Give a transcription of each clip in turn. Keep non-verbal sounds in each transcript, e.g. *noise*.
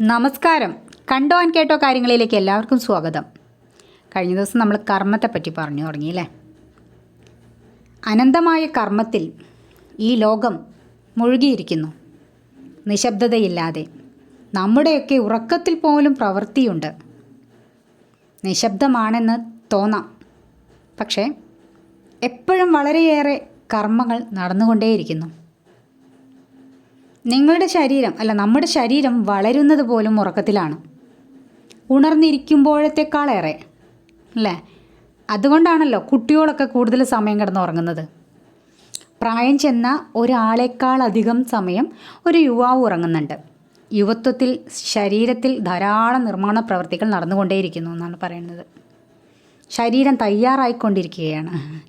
നമസ്കാരം. കണ്ടോ ആൻ കേട്ടോ കാര്യങ്ങളിലേക്ക് എല്ലാവർക്കും സ്വാഗതം. കഴിഞ്ഞ ദിവസം നമ്മൾ കർമ്മത്തെ പറ്റി പറഞ്ഞു തുടങ്ങിയില്ലേ അനന്തമായ കർമ്മത്തിൽ ഈ ലോകം മുഴുകിയിരിക്കുന്നു. നിശബ്ദതയില്ലാതെ. നമ്മുടെയൊക്കെ ഉറക്കത്തിൽ പോലും പ്രവൃത്തിയുണ്ട്. നിശബ്ദമാണെന്ന് തോന്നാം. പക്ഷേ എപ്പോഴും വളരെയേറെ കർമ്മങ്ങൾ നടന്നുകൊണ്ടേയിരിക്കുന്നു. നിങ്ങളുടെ ശരീരം അല്ല നമ്മുടെ ശരീരം വളരുന്നത് പോലും ഉറക്കത്തിലാണ്. ഉണർന്നിരിക്കുമ്പോഴത്തേക്കാളേറെ അല്ലേ? അതുകൊണ്ടാണല്ലോ കുട്ടികളൊക്കെ കൂടുതൽ സമയം കിടന്ന് ഉറങ്ങുന്നത് പ്രായം ചെന്ന ഒരാളെക്കാളധികം സമയം ഒരു യുവാവ് ഉറങ്ങുന്നുണ്ട്. യുവത്വത്തിൽ ശരീരത്തിൽ ധാരാളം നിർമ്മാണ പ്രവർത്തികൾ നടന്നുകൊണ്ടേയിരിക്കുന്നു എന്നാണ് പറയുന്നത്. ശരീരം തയ്യാറായിക്കൊണ്ടിരിക്കുകയാണ്.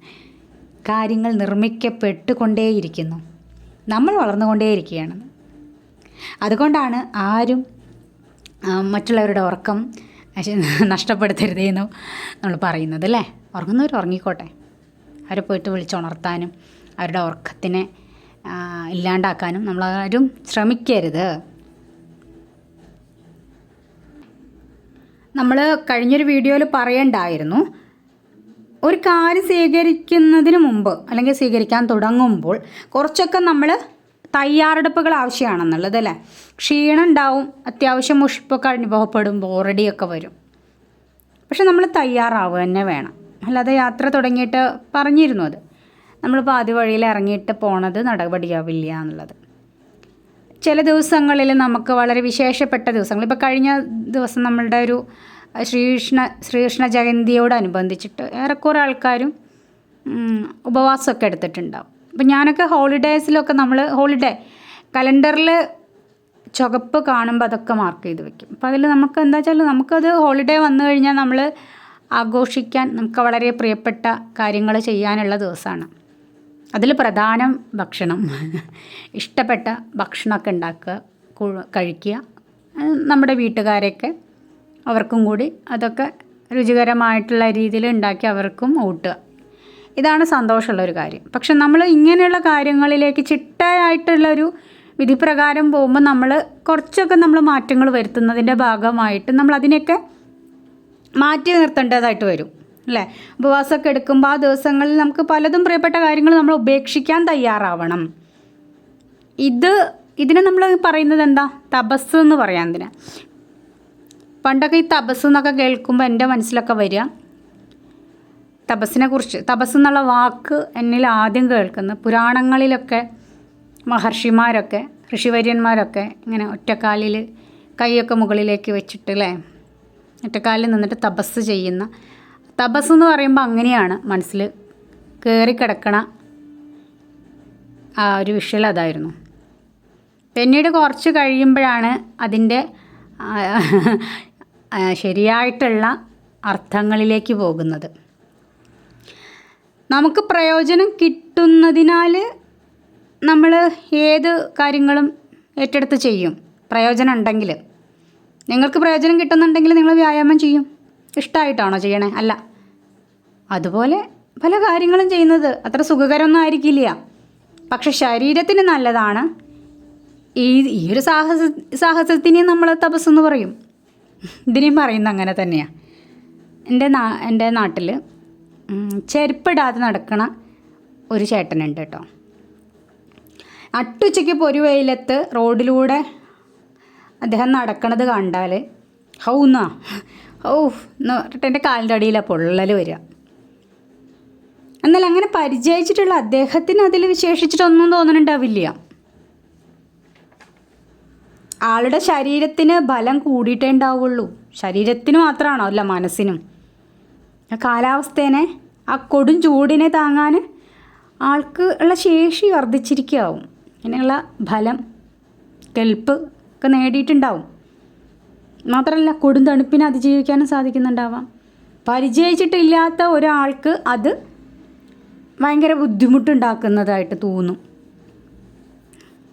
കാര്യങ്ങൾ നിർമ്മിക്കപ്പെട്ടുകൊണ്ടേയിരിക്കുന്നു. നമ്മൾ വളർന്നുകൊണ്ടേയിരിക്കുകയാണ്. അതുകൊണ്ടാണ് ആരും മറ്റുള്ളവരുടെ ഉറക്കം *laughs* നഷ്ടപ്പെടുത്തരുതേന്നും നമ്മൾ പറയുന്നത് അല്ലേ? ഉറങ്ങുന്നവർ ഉറങ്ങിക്കോട്ടെ. അവരെ പോയിട്ട് വിളിച്ചുണർത്താനും അവരുടെ ഉറക്കത്തിനെ ഇല്ലാണ്ടാക്കാനും നമ്മളാരും ശ്രമിക്കരുത്. നമ്മൾ കഴിഞ്ഞൊരു വീഡിയോയിൽ പറയണ്ടായിരുന്നു ഒരു കാര്യം സ്വീകരിക്കുന്നതിന് മുമ്പ് അല്ലെങ്കിൽ സ്വീകരിക്കാൻ തുടങ്ങുമ്പോൾ കുറച്ചൊക്കെ നമ്മൾ തയ്യാറെടുപ്പുകൾ ആവശ്യമാണെന്നുള്ളത് അല്ലേ? ക്ഷീണം ഉണ്ടാവും അത്യാവശ്യം മുഷിപ്പൊക്കെ അനുഭവപ്പെടും ബോറടിയൊക്കെ വരും. പക്ഷെ നമ്മൾ തയ്യാറാവുക തന്നെ വേണം. അല്ലാതെ യാത്ര തുടങ്ങിയിട്ട് പറഞ്ഞിരുന്നു അത്. നമ്മളിപ്പോൾ ആദ്യ വഴിയിൽ ഇറങ്ങിയിട്ട് പോണത് നടപടിയാവില്ല എന്നുള്ളത്. ചില ദിവസങ്ങളിൽ നമുക്ക് വളരെ വിശേഷപ്പെട്ട ദിവസങ്ങൾ. ഇപ്പോൾ കഴിഞ്ഞ ദിവസം നമ്മളുടെ ഒരു ശ്രീകൃഷ്ണ ശ്രീകൃഷ്ണ ജയന്തിയോടനുബന്ധിച്ചിട്ട് ഏറെക്കുറെ ആൾക്കാരും ഉപവാസമൊക്കെ എടുത്തിട്ടുണ്ടാവും. അപ്പം ഞാനൊക്കെ ഹോളിഡേയ്സിലൊക്കെ നമ്മൾ ഹോളിഡേ കലണ്ടറിൽ ചുവപ്പ് കാണുമ്പോൾ അതൊക്കെ മാർക്ക് ചെയ്ത് വെക്കും. അപ്പോൾ അതിൽ നമുക്ക് എന്താ വെച്ചാൽ നമുക്കത് ഹോളിഡേ വന്നു കഴിഞ്ഞാൽ നമ്മൾ ആഘോഷിക്കാൻ നമുക്ക് വളരെ പ്രിയപ്പെട്ട കാര്യങ്ങൾ ചെയ്യാനുള്ള ദിവസമാണ്. അതിൽ പ്രധാനം ഭക്ഷണം. ഇഷ്ടപ്പെട്ട ഭക്ഷണമൊക്കെ ഉണ്ടാക്കുക കഴിക്കുക. നമ്മുടെ വീട്ടുകാരെയൊക്കെ അവർക്കും കൂടി അതൊക്കെ രുചികരമായിട്ടുള്ള രീതിയിൽ ഉണ്ടാക്കി അവർക്കും ഊട്ടുക. ഇതാണ് സന്തോഷമുള്ള ഒരു കാര്യം. പക്ഷെ നമ്മൾ ഇങ്ങനെയുള്ള കാര്യങ്ങളിലേക്ക് ചിട്ടയായിട്ടുള്ളൊരു വിധിപ്രകാരം പോകുമ്പോൾ നമ്മൾ കുറച്ചൊക്കെ നമ്മൾ മാറ്റങ്ങൾ വരുത്തുന്നതിന്റെ ഭാഗമായിട്ട് നമ്മൾ അതിനെയൊക്കെ മാറ്റി നിർത്തേണ്ടതായിട്ട് വരും അല്ലേ? ഉപവാസമൊക്കെ എടുക്കുമ്പോൾ ആ ദിവസങ്ങളിൽ നമുക്ക് പലതും പ്രിയപ്പെട്ട കാര്യങ്ങൾ നമ്മൾ ഉപേക്ഷിക്കാൻ തയ്യാറാവണം. ഇത് ഇതിനെ നമ്മൾ പറയുന്നത് എന്താ? തപസ് എന്ന് പറയാൻ എന്തിനാ പണ്ടൊക്കെ ഈ തപസ് എന്നൊക്കെ കേൾക്കുമ്പോൾ എന്റെ മനസ്സിലൊക്കെ വരിക. തപസ്സിനെ കുറിച്ച് തപസ് എന്നുള്ള വാക്ക് എന്നിൽ ആദ്യം കേൾക്കുന്നത് പുരാണങ്ങളിലൊക്കെ മഹർഷിമാരൊക്കെ ഋഷിവര്യന്മാരൊക്കെ ഇങ്ങനെ ഒറ്റക്കാലിൽ കൈയൊക്കെ മുകളിലേക്ക് വെച്ചിട്ട് അല്ലേ ഒറ്റക്കാലിൽ നിന്നിട്ട് തപസ് ചെയ്യുന്ന. തപസ് എന്ന് പറയുമ്പോൾ അങ്ങനെയാണ് മനസ്സിൽ കയറിക്കിടക്കണ ആ ഒരു വിഷ്വൽ അതായിരുന്നു. പിന്നീട് കുറച്ച് കഴിയുമ്പോഴാണ് അതിന്റെ ശരിയായിട്ടുള്ള അർത്ഥങ്ങളിലേക്ക് പോകുന്നത്. നമുക്ക് പ്രയോജനം കിട്ടുന്നതിനാൽ നമ്മൾ ഏത് കാര്യങ്ങളും ഏറ്റെടുത്ത് ചെയ്യും. പ്രയോജനം ഉണ്ടെങ്കിൽ. നിങ്ങൾക്ക് പ്രയോജനം കിട്ടുന്നുണ്ടെങ്കിൽ നിങ്ങൾ വ്യായാമം ചെയ്യും. ഇഷ്ടമായിട്ടാണോ ചെയ്യണേ? അല്ല. അതുപോലെ പല കാര്യങ്ങളും ചെയ്യുന്നത് അത്ര സുഖകരമൊന്നും ആയിരിക്കില്ല. പക്ഷെ ശരീരത്തിന് നല്ലതാണ്. ഈ ഈ ഒരു സാഹസ സാഹസത്തിനെ നമ്മൾ തപസ്സെന്ന് പറയും. ഇതിനെയും പറയുന്ന അങ്ങനെ തന്നെയാണ് എന്റെ നാ എന്റെ നാട്ടിൽ ചെരുപ്പിടാതെ നടക്കണ ഒരു ചേട്ടനുണ്ട് കേട്ടോ. അട്ടുച്ചയ്ക്ക് പൊരുവെയിലത്ത് റോഡിലൂടെ അദ്ദേഹം നടക്കണത് കണ്ടാൽ ഹൗ എന്നാ ഹൗ എന്ന് പറഞ്ഞിട്ട് എന്റെ കാലിന്റെ അടിയിലാണ് പൊള്ളൽ വരിക. എന്നാൽ അങ്ങനെ പരിചയിച്ചിട്ടുള്ള അദ്ദേഹത്തിന് അതിൽ വിശേഷിച്ചിട്ടൊന്നും തോന്നുന്നുണ്ടാവില്ല ആളുടെ ശരീരത്തിന് ബലം കൂടിയിട്ടേ ഉണ്ടാവുള്ളൂ. ശരീരത്തിന് മാത്രമാണോ അല്ല മനസ്സിനും? ആ കാലാവസ്ഥേനെ ആ കൊടും ചൂടിനെ താങ്ങാൻ ആൾക്ക് ഉള്ള ശേഷി വർദ്ധിച്ചിരിക്കാവും അങ്ങനെയുള്ള ഫലം കെൽപ്പ് ഒക്കെ നേടിയിട്ടുണ്ടാവും. മാത്രമല്ല കൊടും തണുപ്പിനെ അതിജീവിക്കാനും സാധിക്കുന്നുണ്ടാവാം. പരിചയിച്ചിട്ടില്ലാത്ത ഒരാൾക്ക് അത് ഭയങ്കര ബുദ്ധിമുട്ടുണ്ടാക്കുന്നതായിട്ട് തോന്നും.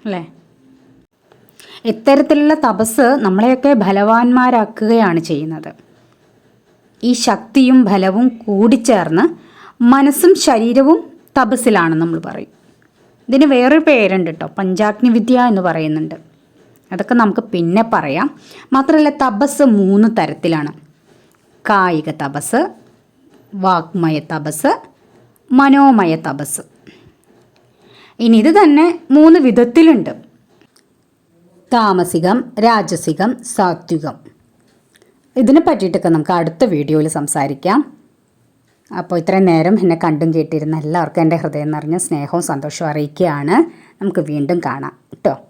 അല്ലേ? ഇത്തരത്തിലുള്ള തപസ് നമ്മളെയൊക്കെ ബലവാന്മാരാക്കുകയാണ് ചെയ്യുന്നത്. ഈ ശക്തിയും ബലവും കൂടിച്ചേർന്ന് മനസ്സും ശരീരവും തപസ്സിലാണ് നമ്മൾ പറയും. ഇതിന് വേറൊരു പേരുണ്ട് കേട്ടോ പഞ്ചാഗ്നിവിദ്യ എന്ന് പറയുന്നുണ്ട്. അതൊക്കെ നമുക്ക് പിന്നെ പറയാം. മാത്രമല്ല തപസ് മൂന്ന് തരത്തിലാണ്. കായിക തപസ് വാഗ്മയ തപസ് മനോമയ തപസ്. ഇനി ഇത് തന്നെ മൂന്ന് വിധത്തിലുണ്ട്. താമസികം രാജസികം സാത്വികം. ഇതിനെ പറ്റിയിട്ടൊക്കെ നമുക്ക് അടുത്ത വീഡിയോയിൽ സംസാരിക്കാം. അപ്പോൾ ഇത്രയും നേരം എന്നെ കണ്ടും കേട്ടിരുന്ന എല്ലാവർക്കും എന്റെ ഹൃദയം നിറഞ്ഞ സ്നേഹവും സന്തോഷവും അറിയിക്കുകയാണ്. നമുക്ക് വീണ്ടും കാണാം. കേട്ടോ?